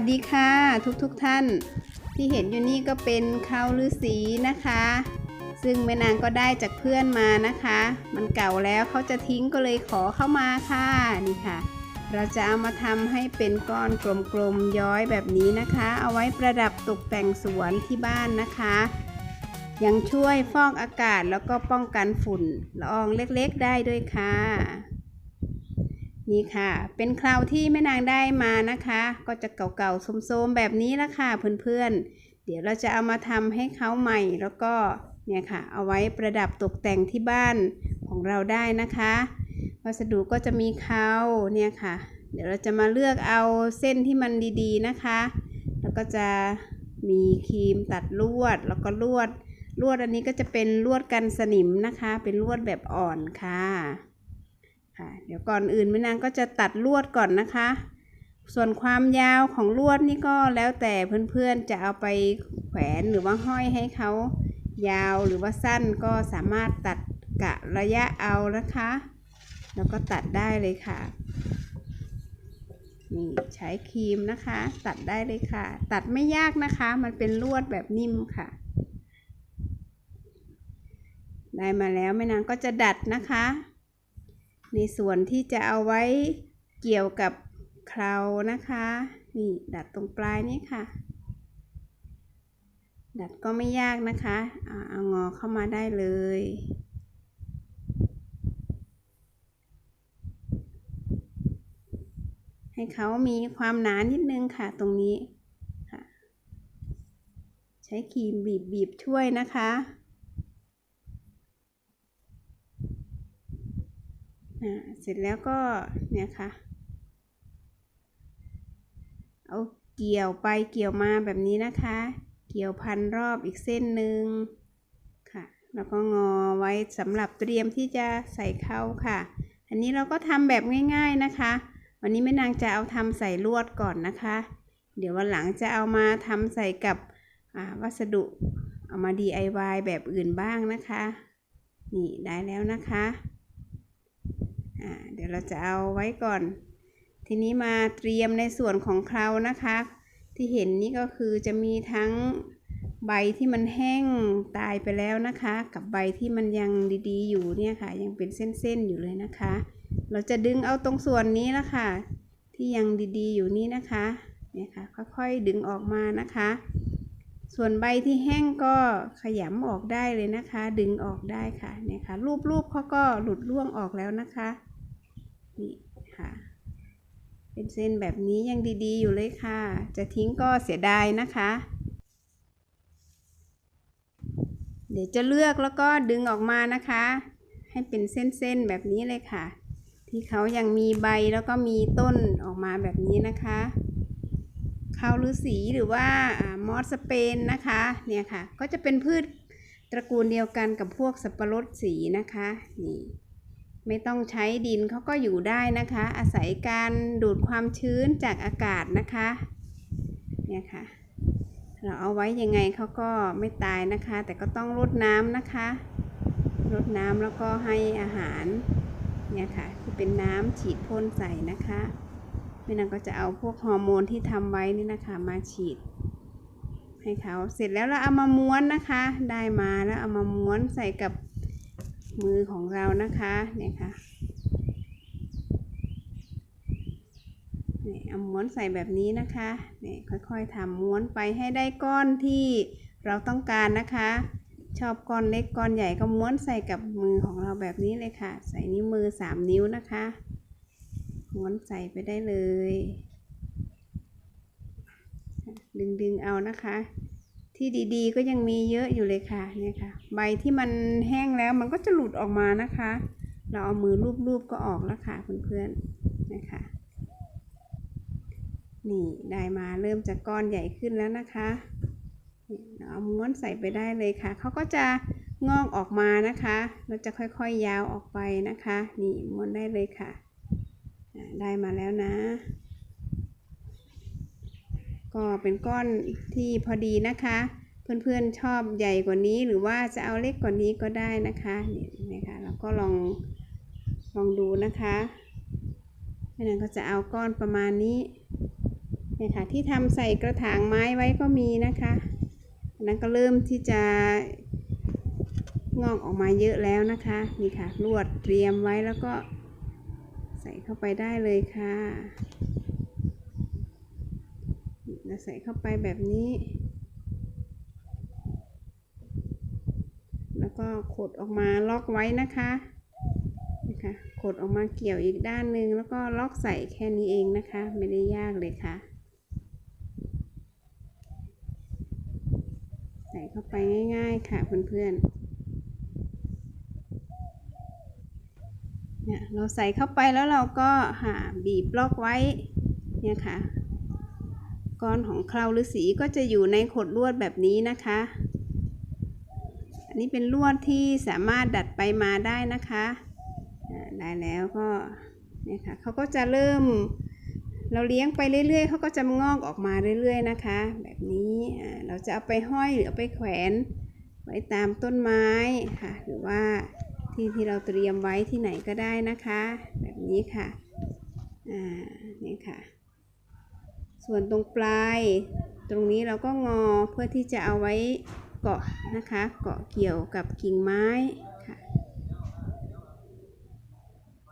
สดีค่ะ ทุกๆทท่าน ที่เห็นอยู่นี่ก็เป็นเขาฤาษีนะคะ ซึ่งแม่นางก็ได้จากเพื่อนมานะคะ มันเก่าแล้วเขาจะทิ้งก็เลยขอเข้ามาค่ะนี่ค่ะ เราจะเอามาทำให้เป็นก้อนกลมๆย้อยแบบนี้นะคะ เอาไว้ประดับตกแต่งสวนที่บ้านนะคะ ยังช่วยฟอกอากาศแล้วก็ป้องกันฝุ่นละอองเล็กๆได้ด้วยค่ะ นี่ค่ะ เป็นคราวที่แม่นางได้มานะคะ ก็จะเก่าๆโทมๆแบบนี้ละค่ะเพื่อนๆ เดี๋ยวเราจะเอามาทำให้เขาใหม่แล้วก็เนี่ยค่ะ เอาไว้ประดับตกแต่งที่บ้านของเราได้นะคะ วัสดุก็จะมีเขาเนี่ยค่ะ เดี๋ยวเราจะมาเลือกเอาเส้นที่มันดีๆนะคะ แล้วก็จะมีครีมตัดลวดแล้วก็ลวดลวดอันนี้ก็จะเป็นลวดกันสนิมนะคะ เป็นลวดแบบอ่อนค่ะ ค่ะเดี๋ยวก่อนอื่นแม่นางก็จะตัดลวดก่อนนะคะ ส่วนความยาวของลวดนี่ก็แล้วแต่เพื่อนๆจะเอาไปแขวนหรือว่าห้อยให้เขายาวหรือว่าสั้นก็สามารถตัดกะระยะเอานะคะ แล้วก็ตัดได้เลยค่ะนี่ใช้ครีมนะคะ ตัดได้เลยค่ะ ตัดไม่ยากนะคะ มันเป็นลวดแบบนิ่มค่ะ ได้มาแล้วแม่นางก็จะดัดนะคะ ในส่วนที่จะเอาไว้เกี่ยวกับเครานะคะ นี่ดัดตรงปลายนี้ค่ะ ดัดก็ไม่ยากนะคะเอางอเข้ามาได้เลยให้เขามีความหนานิดนึงค่ะตรงนี้ค่ะ ใช้ครีมบีบบีบช่วยนะคะ อ่าเสร็จแล้วก็เนี่ยค่ะ เอาเกี่ยวไปเกี่ยวมาแบบนี้นะคะ เกี่ยวพันรอบอีกเส้นหนึ่งค่ะ แล้วก็งอไว้สำหรับเตรียมที่จะใส่เข้าค่ะ อันนี้เราก็ทำแบบง่ายๆนะคะ วันนี้แม่นางจะเอาทำใส่ลวดก่อนนะคะ เดี๋ยววันหลังจะเอามาทำใส่กับวัสดุเอามา DIY แบบอื่นบ้างนะคะ นี่ได้แล้วนะคะ เดี๋ยวเราจะเอาไว้ก่อน ทีนี้มาเตรียมในส่วนของเครานะคะ ที่เห็นนี่ก็คือจะมีทั้งใบที่มันแห้งตายไปแล้วนะคะ กับใบที่มันยังดีๆ อยู่เนี่ยค่ะ ยังเป็นเส้นๆอยู่เลยนะคะ เราจะดึงเอาตรงส่วนนี้ละค่ะ ที่ยังดีๆ อยู่นี่นะคะเนี่ยค่ะค่อยๆดึงออกมานะคะ ส่วนใบที่แห้งก็ขยำออกได้เลยนะคะ ดึงออกได้ค่ะเนี่ยค่ะรูปๆเขาก็หลุดร่วงออกแล้วนะคะ นี่ค่ะ เป็นเส้นแบบนี้ยังดีๆ อยู่เลยค่ะ จะทิ้งก็เสียดายนะคะ เดี๋ยวจะเลือกแล้วก็ดึงออกมานะคะ ให้เป็นเส้นๆแบบนี้เลยค่ะ ที่เขายังมีใบแล้วก็มีต้นออกมาแบบนี้นะคะข้าวฤาษีหรือว่าอ่ามอสสเปนนะคะเนี่ยค่ะ ก็จะเป็นพืชตระกูลเดียวกันกับพวกสับปะรดสีนะคะนี่ ไม่ต้องใช้ดินเขาก็อยู่ได้นะคะ อาศัยการดูดความชื้นจากอากาศนะคะ เนี่ยค่ะ เราเอาไว้ยังไงเขาก็ไม่ตายนะคะ แต่ก็ต้องรดน้ำนะคะ รดน้ำแล้วก็ให้อาหาร เนี่ยค่ะ ที่เป็นน้ำฉีดพ่นใส่นะคะแม่นางก็จะเอาพวกฮอร์โมนที่ทำไว้นี่นะคะ มาฉีดให้เขาเสร็จแล้วเราเอามาม้วนนะคะ ได้มาแล้วเอามาม้วนใส่กับ มือของเรานะคะเนี่ยค่ะเนี่ยอาม้วนใส่แบบนี้นะคะเนี่ยค่อยๆทำม้วนไปให้ได้ก้อนที่เราต้องการนะคะ ชอบก้อนเล็กก้อนใหญ่ก็ม้วนใส่กับมือของเราแบบนี้เลยค่ะ ใส่นิ้วมือสามนิ้วนะคะ ม้วนใส่ไปได้เลย ดึงๆเอานะคะ ที่ดีๆ ก็ยังมีเยอะอยู่เลยค่ะเนี่ยค่ะ ใบที่มันแห้งแล้วมันก็จะหลุดออกมานะคะ เราเอามือลูบๆก็ออกแล้วค่ะเพื่อนๆนะคะนี่ได้มาเริ่มจากก้อนใหญ่ขึ้นแล้วนะคะเราเอาม้วนใส่ไปได้เลยค่ะ เขาก็จะงอกออกมานะคะเราจะค่อยๆยาวออกไปนะคะ นี่ม้วนได้เลยค่ะ ได้มาแล้วนะ ก็เป็นก้อนที่พอดีนะคะ เพื่อนๆชอบใหญ่กว่านี้หรือว่าจะเอาเล็กกว่านี้ก็ได้นะคะนี่นะคะเราก็ลองลองดูนะคะแม่นางก็จะเอาก้อนประมาณนี้เนี่ยค่ะที่ทำใส่กระถางไม้ไว้ก็มีนะคะอันนั้นก็เริ่มที่จะงอกออกมาเยอะแล้วนะคะนี่ค่ะลวดเตรียมไว้แล้วก็ใส่เข้าไปได้เลยค่ะ แล้วใส่เข้าไปแบบนี้ แล้วก็ขดออกมาล็อกไว้นะคะนะคะขดออกมาเกี่ยวอีกด้านหนึ่งแล้วก็ล็อกใส่แค่นี้เองนะคะ ไม่ได้ยากเลยค่ะ ใส่เข้าไปง่าย ๆ ค่ะเพื่อนๆเนี่ยเราใส่เข้าไปแล้วเราก็หาบีบล็อกไว้เนี่ยค่ะ ก้อนของเคราวฤาษีก็จะอยู่ในขดลวดแบบนี้นะคะ อันนี้เป็นลวดที่สามารถดัดไปมาได้นะคะได้แล้วก็เนี่ยค่ะเขาก็จะเริ่มเราเลี้ยงไปเรื่อยๆเขาก็จะงอกออกมาเรื่อยๆนะคะ แบบนี้เราจะเอาไปห้อยหรือเอาไปแขวนไว้ตามต้นไม้ค่ะ หรือว่าที่ที่เราเตรียมไว้ที่ไหนก็ได้นะคะ แบบนี้ค่ะอ่านี่ค่ะ ส่วนตรงปลาย ตรงนี้เราก็งอเพื่อที่จะเอาไว้เกาะนะคะ เกาะเกี่ยวกับกิ่งไม้ค่ะ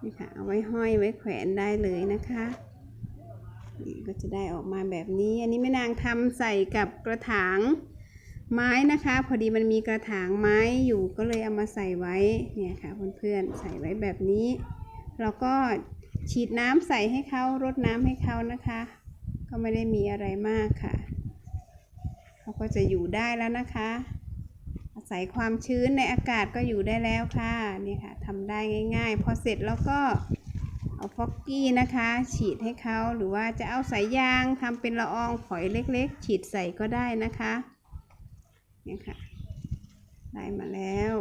นี่ค่ะเอาไว้ห้อยไว้แขวนได้เลยนะคะก็จะได้ออกมาแบบนี้ อันนี้แม่นางทำใส่กับกระถางไม้นะคะ พอดีมันมีกระถางไม้อยู่ก็เลยเอามาใส่ไว้เนี่ยค่ะเพื่อนๆใส่ไว้แบบนี้ เราก็ฉีดน้ำใส่ให้เขารดน้ำให้เขานะคะ ก็ไม่ได้มีอะไรมากค่ะ เขาก็จะอยู่ได้แล้วนะคะ อาศัยความชื้นในอากาศก็อยู่ได้แล้วค่ะนี่ค่ะทำได้ง่าย ๆ พอเสร็จแล้วก็เอาฟอกกี้นะคะ ฉีดให้เขาหรือว่าจะเอาสายยางทำเป็นละอองฝอยเล็ก ๆ ฉีดใส่ก็ได้นะคะเนี่ยค่ะได้มาแล้ว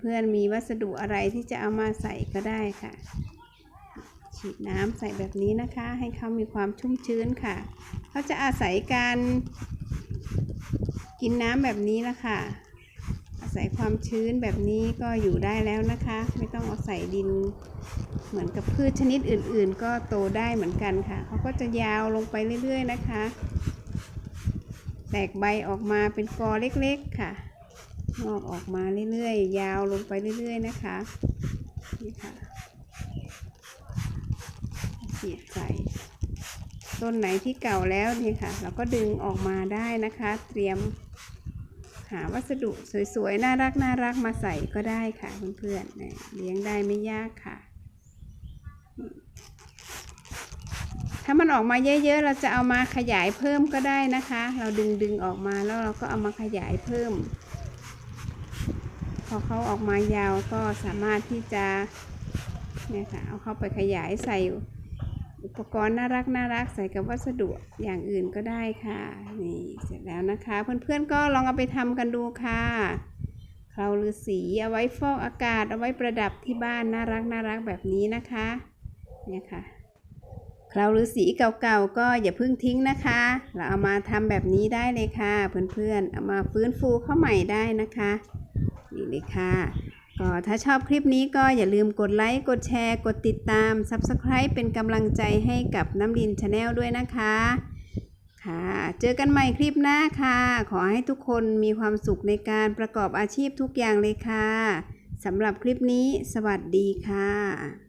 เพื่อนๆมีวัสดุอะไรที่จะเอามาใส่ก็ได้ค่ะ ฉีดน้ำใส่แบบนี้นะคะ ให้เขามีความชุ่มชื้นค่ะ เขาจะอาศัยการกินน้ำแบบนี้ละค่ะ อาศัยความชื้นแบบนี้ก็อยู่ได้แล้วนะคะ ไม่ต้องเอาใส่ดิน เหมือนกับพืชชนิดอื่น ๆ ก็โตได้เหมือนกันค่ะ เขาก็จะยาวลงไปเรื่อย ๆ นะคะ แตกใบออกมาเป็นกอเล็ก ๆ ค่ะงอกออกมาเรื่อยๆ ยาวลงไปเรื่อย ๆ นะคะ นี่ค่ะ ฉีดใส่ ต้นไหนที่เก่าแล้วนี่ค่ะ เราก็ดึงออกมาได้นะคะ เตรียมหาวัสดุสวยๆ น่ารักน่ารักมาใส่ก็ได้ค่ะเพื่อนๆเลี้ยงได้ไม่ยากค่ะ ถ้ามันออกมาเยอะๆ เราจะเอามาขยายเพิ่มก็ได้นะคะ เราดึงดึงออกมาแล้วเราก็เอามาขยายเพิ่ม พอเขาออกมายาวก็สามารถที่จะเนี่ยค่ะเอาเข้าไปขยายใส่ อุปกรณ์น่ารักน่ารักใส่กับวัสดุอย่างอื่นก็ได้ค่ะ นี่เสร็จแล้วนะคะ เพื่อนๆก็ลองเอาไปทำกันดูค่ะเคราวฤาษีเอาไว้ฟอกอากาศเอาไว้ประดับที่บ้านน่ารักน่ารักแบบนี้นะคะเนี่ยค่ะเคราวฤาษีเก่าๆก็อย่าเพิ่งทิ้งนะคะ เราเอามาทำแบบนี้ได้เลยค่ะ เพื่อนๆเอามาฟื้นฟูเข้าใหม่ได้นะคะนี่เลยค่ะ ก็ถ้าชอบคลิปนี้ก็อย่าลืมกดไลค์ กดแชร์ กดติดตาม Subscribe เป็นกำลังใจให้กับน้ำลินชาแนลด้วยนะคะ ค่ะ เจอกันใหม่คลิปหน้าค่ะ ขอให้ทุกคนมีความสุขในการประกอบอาชีพทุกอย่างเลยค่ะสำหรับคลิปนี้ สวัสดีค่ะ